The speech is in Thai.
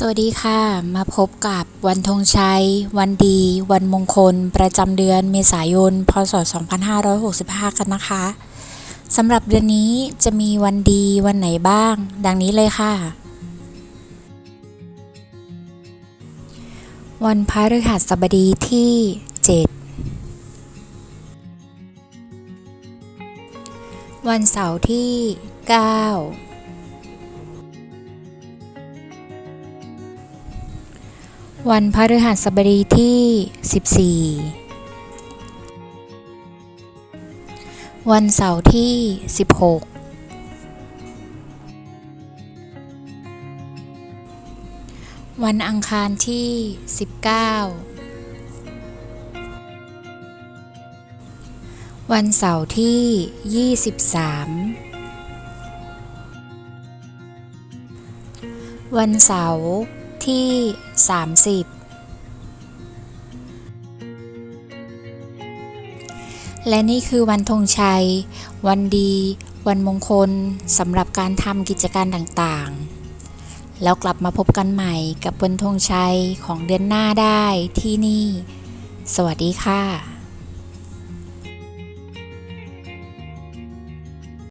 สวัสดีค่ะ มาพบกับวันธงชัย วันดี วันมงคล ประจำเดือนเมษายน พศ 2565 กันนะคะสำหรับเดือนนี้จะมีวันดีวันไหนบ้าง ดังนี้เลยค่ะ วันพฤหัสบดีที่ 7 วันเสาร์ที่ 9 วันพฤหัสบดีที่ 14 วันเสาร์ที่ 16 วันอังคารที่ 19 วันเสาร์ที่ 23 วันเสาร์ที่ 30 และนี่คือวันธงชัย วันดี วันมงคลสำหรับการทำกิจการต่างๆ แล้วกลับมาพบกันใหม่กับวันธงชัยของเดือนหน้าได้ที่นี่ สวัสดีค่ะ